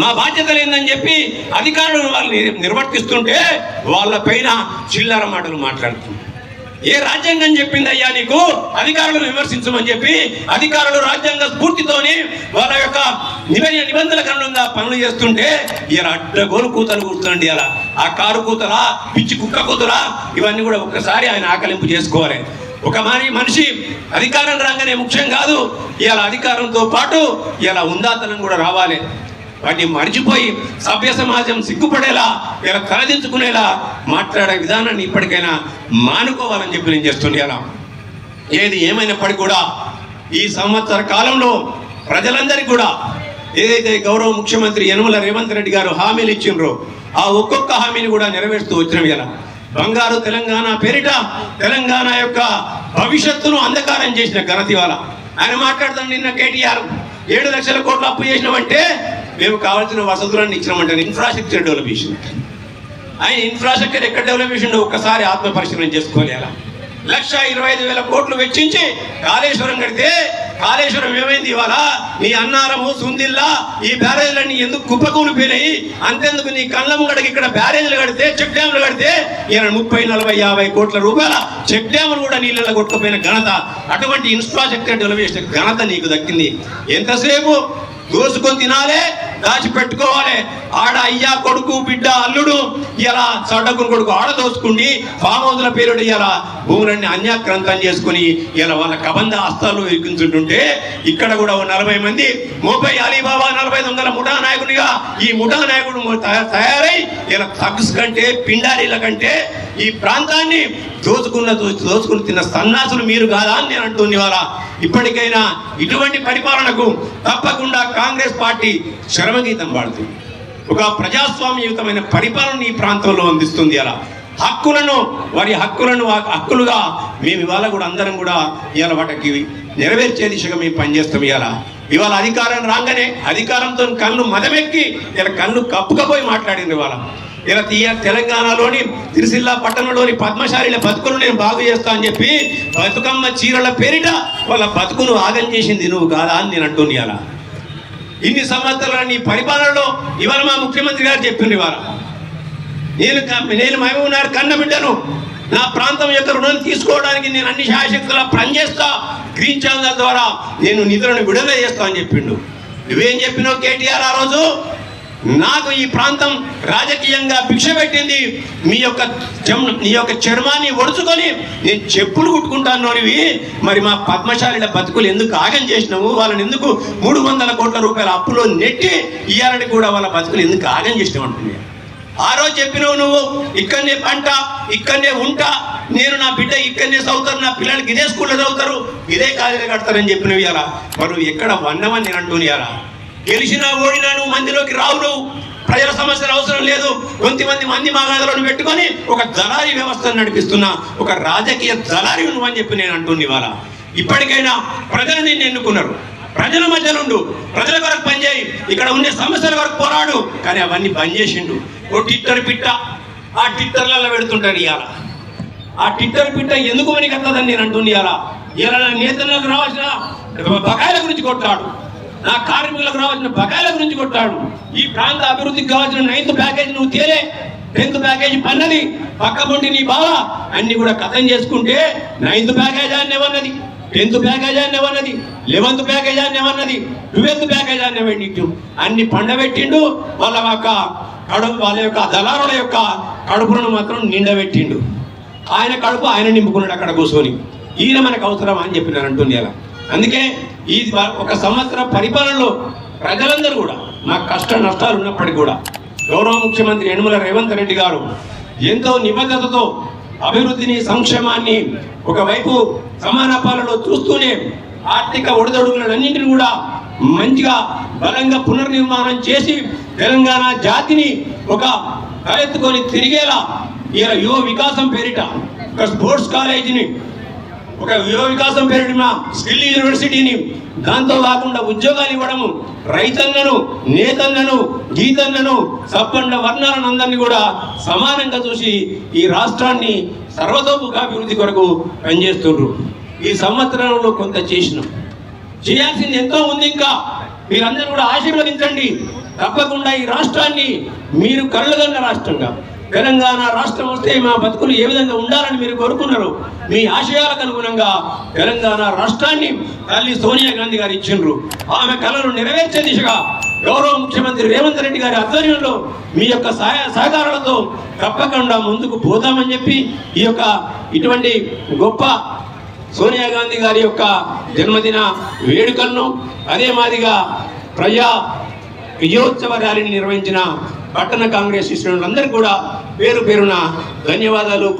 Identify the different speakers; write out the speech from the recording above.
Speaker 1: మా బాధ్యత లేదని చెప్పి అధికారులు వాళ్ళు నిర్వర్తిస్తుంటే వాళ్ళ పైన చిల్లర మాటలు మాట్లాడుతున్నారు ఏ రాజ్యాంగం చెప్పింది అయ్యా నీకు? అధికారులను విమర్శించమని చెప్పి అధికారులు రాజ్యాంగ స్ఫూర్తితోని వాళ్ళ యొక్క నిబంధన నిబంధనల కనుక పనులు చేస్తుంటే ఇలా అడ్డగోలు కూతలు కూర్చోండి అలా ఆ కారు కూతరా పిచ్చి కుక్క కూతురా ఇవన్నీ కూడా ఒక్కసారి ఆయన ఆకలింపు చేసుకోవాలి. ఒక మరి మనిషి అధికారం రాగానే ముఖ్యం కాదు. ఇలా అధికారంతో పాటు ఇలా ఉందాతనం కూడా రావాలి. వాటిని మర్చిపోయి సభ్య సమాజం సిగ్గుపడేలా ఇలా కలదించుకునేలా మాట్లాడే విధానాన్ని ఇప్పటికైనా మానుకోవాలని చెప్పి నేను చేస్తున్నాను ఏది ఏమైనప్పటికీ కూడా ఈ సంవత్సర కాలంలో ప్రజలందరికీ కూడా ఏదైతే గౌరవ ముఖ్యమంత్రి యనమల రేవంత్ రెడ్డి గారు హామీలు ఇచ్చిండ్రో ఆ ఒక్కొక్క హామీని కూడా నెరవేరుస్తూ వచ్చినవి ఇలా. బంగారు తెలంగాణ పేరిట తెలంగాణ యొక్క భవిష్యత్తును అంధకారం చేసిన ఘనత ఇవాళ. ఆయన మాట్లాడుతాను నిన్న కేటీఆర్ ఏడు లక్షల కోట్లు అప్పు చేసినామంటే మేము కావాల్సిన వసతులన్నీ ఇచ్చినామంటే ఇన్ఫ్రాస్ట్రక్చర్ డెవలప్ చేసినట్టు ఆయన ఇన్ఫ్రాస్ట్రక్చర్ ఎక్కడ డెవలప్ చేసిండో ఒక్కసారి ఆత్మ పరిశీలన చేసుకోవాలి అలా. లక్ష ఇరవై ఐదు వేల కోట్లు వెచ్చించి కాళేశ్వరం కడితే కాళేశ్వరం ఏమైంది ఇవాళ? నీ అన్నారము సుందిల్లా ఈ బ్యారేజ్లన్నీ ఎందుకు కుప్పకూలిపోయినాయి అంతెందుకు నీ కళ్ళము గడకి ఇక్కడ బ్యారేజ్లు కడితే చెక్ డ్యాములు కడితే ఈయన ముప్పై నలభై యాభై కోట్ల రూపాయల చెక్ డ్యాములు కూడా నీళ్ళలో కొట్టుకుపోయిన ఘనత. అటువంటి ఇన్ఫ్రాస్ట్రక్చర్ డెవలప్ చేసిన ఘనత నీకు దక్కింది. ఎంతసేపు? దోసుకొని తినాలే దాచిపెట్టుకోవాలి. ఆడ అయ్యా కొడుకు బిడ్డ అల్లుడు ఇలా చడ్డకుని కొడుకు ఆడ దోసుకుండి ఫామ్ హౌస్ల పేరుడు ఇలా భూములన్నీ అన్యాక్రాంతం చేసుకుని ఇలా వాళ్ళ కబంధ హస్తాలు ఇరికించుంటుంటే ఇక్కడ కూడా ఓ నలభై మంది ముప్పై అలీబాబా నలభై దొంగల ముఠా నాయకునిగా ఈ ముఠా నాయకుడు తయారై ఇలా థగ్స్ కంటే పిండారీల కంటే ఈ ప్రాంతాన్ని దోచుకున్న దోచు- దోచుకుని తిన్న సన్నాసులు మీరు కాదా అని నేను అంటుంది ఇవాళ. ఇప్పటికైనా ఇటువంటి పరిపాలనకు తప్పకుండా కాంగ్రెస్ పార్టీ పరమగీతం పాడుతుంది ఒక ప్రజాస్వామ్యయుతమైన పరిపాలన ఈ ప్రాంతంలో అందిస్తుంది అలా. హక్కులను వారి హక్కులను హక్కులుగా మేము ఇవాళ కూడా అందరం కూడా ఇవాళ వాటికి నెరవేర్చే దిశగా మేము పనిచేస్తాం ఇవాళ. ఇవాళ అధికారం రాగానే అధికారంతో కళ్ళు మదమెక్కి ఇలా కళ్ళు కప్పుకపోయి మాట్లాడింది ఇవాళ. ఇలా తీయ తెలంగాణలోని తిరుసిల్లా పట్టణంలోని పద్మశాలిల బతుకును నేను బాగు చేస్తా అని చెప్పి బతుకమ్మ చీరల పేరిట వాళ్ళ బతుకును ఆగం చేసింది నువ్వు కాదా అని నేను అంటుంది అలా ఇన్ని సంవత్సరాల నీ పరిపాలనలో ఇవాళ మా ముఖ్యమంత్రి గారు చెప్పింది ఇవాళ. నేను నేను మహమూనార్ కన్న బిడ్డను నా ప్రాంతం యొక్క రుణం తీసుకోవడానికి నేను అన్ని శాశక్తులా పనిచేస్తా గ్రీన్ ఛానల్ ద్వారా నేను నిధులను విడుదల చేస్తా అని చెప్పిండు. నువ్వేం చెప్పినావు కేటీఆర్ ఆ రోజు? నాకు ఈ ప్రాంతం రాజకీయంగా భిక్ష పెట్టింది. మీ యొక్క నీ యొక్క చర్మాన్ని ఒడుచుకొని నేను చెప్పులు కుట్టుకుంటాను అనివి. మరి మా పద్మశాలిల బతుకులు ఎందుకు ఆగం చేసినావు? వాళ్ళని ఎందుకు మూడు వందల కోట్ల రూపాయల అప్పులో నెట్టి ఇయ్యాలని కూడా వాళ్ళ బతుకులు ఎందుకు ఆగం చేసినావు అంటుంది ఆ రోజు చెప్పినావు నువ్వు ఇక్కడనే పంట ఇక్కడనే ఉంటా నేను నా బిడ్డ ఇక్కడనే చదువుతారు నా పిల్లలకి ఇదే స్కూల్లో చదువుతారు ఇదే కాలేజీలో కడతారని చెప్పినవి ఇలా మరి ఎక్కడ వన్నవని నేను అంటూని గెలిచినా ఓడినా నువ్వు మందిలోకి రావు నువ్వు. ప్రజల సమస్యలు అవసరం లేదు. కొంతమంది మంది మాగాదలను పెట్టుకొని ఒక దళారీ వ్యవస్థను నడిపిస్తున్న. ఒక రాజకీయ దళారి నువ్వు అని చెప్పి నేను అంటుంది ఇవాళ. ఇప్పటికైనా ప్రజలు నిన్ను ఎన్నుకున్నారు. ప్రజల మధ్య నుండు ప్రజల వరకు పనిచేయి ఇక్కడ ఉండే సమస్యల వరకు పోరాడు. కానీ అవన్నీ బంద్ చేసిండు. ఓ టిట్టర్ పిట్ట. ఆ టిట్టర్లలో పెడుతుంటాడు ఇవాళ. ఆ టిట్టర్ పిట్ట ఎందుకు మనకి వస్తుందని నేను అంటుంది ఇవాళ. ఇలా నా నేతలకు రావాల్సిన బకాయిల గురించి కొట్టాడు నా కార్మికులకు రావాల్సిన బకాయిల గురించి కొట్టాడు. ఈ ప్రాంత అభివృద్ధికి కావాల్సిన నైన్త్ ప్యాకేజ్ నువ్వు తేలే. టెన్త్ ప్యాకేజ్ పన్నది. పక్క నీ బావ. అన్ని కూడా కథం చేసుకుంటే నైన్త్ ప్యాకేజ్ అని ఏమన్నది టెన్త్ ప్యాకేజ్ అని ఏమన్నది లెవెన్త్ ప్యాకేజ్ అని ఏమన్నది ట్వెల్త్ ప్యాకేజ్ అని ఏమన్నట్టు అన్ని పండబెట్టిండు. వాళ్ళ యొక్క కడుపు వాళ్ళ యొక్క దళారుల యొక్క కడుపులను మాత్రం నిండబెట్టిండు. ఆయన కడుపు ఆయన నింపుకున్నాడు అక్కడ కూర్చొని. ఈయన మనకు అవసరం అని చెప్పినారు అంటుంది అలా అందుకే ఈ వ- ఒక సంవత్సర పరిపాలనలో ప్రజలందరూ కూడా నాకు కష్ట నష్టాలు ఉన్నప్పటికీ కూడా గౌరవ ముఖ్యమంత్రి యనమల రేవంత్ రెడ్డి గారు ఎంతో నిబద్ధతతో అభివృద్ధిని సంక్షేమాన్ని ఒకవైపు సమాన పాలనలో చూస్తూనే ఆర్థిక ఒడిదొడుగులన్నింటినీ కూడా మంచిగా బలంగా పునర్నిర్మాణం చేసి తెలంగాణ జాతిని ఒక తలెత్తుకొని తిరిగేలా ఇలా యువ వికాసం పేరిట ఒక స్పోర్ట్స్ కాలేజీని ఒక యువ వికాసం పేరిట స్కిల్ యూనివర్సిటీని దాంతో కాకుండా ఉద్యోగాలు ఇవ్వడము రైతన్నను నేతన్నను గీతన్నను సప్పండ వర్ణాలను అందరినీ కూడా సమానంగా చూసి ఈ రాష్ట్రాన్ని సర్వతోముఖాభివృద్ధి కొరకు పనిచేస్తుండ్రు. ఈ సంవత్సరంలో కొంత చేసినాం. చేయాల్సింది ఎంతో ఉంది ఇంకా. మీరందరూ కూడా ఆశీర్వదించండి. తప్పకుండా ఈ రాష్ట్రాన్ని మీరు కళ్ళగన్న రాష్ట్రంగా. తెలంగాణ రాష్ట్రం వస్తే మా బతుకులు ఏ విధంగా ఉండాలని మీరు కోరుకున్నారు? మీ ఆశయాలకు అనుగుణంగా తెలంగాణ రాష్ట్రాన్ని తల్లి సోనియా గాంధీ గారు ఇచ్చిండ్రు. ఆమె కళను నెరవేర్చే దిశగా గౌరవ ముఖ్యమంత్రి రేవంత్ రెడ్డి గారి ఆధ్వర్యంలో మీ యొక్క సహాయ సహకారాలతో తప్పకుండా ముందుకు పోతామని చెప్పి ఈ యొక్క ఇటువంటి గొప్ప సోనియా గాంధీ గారి యొక్క జన్మదిన వేడుకలను అదే మాదిరిగా ప్రజా విజయోత్సవ ర్యాలీని నిర్వహించిన పట్టణ కాంగ్రెస్ శ్రేణులందరికీ కూడా పేరు పేరున ధన్యవాదాలు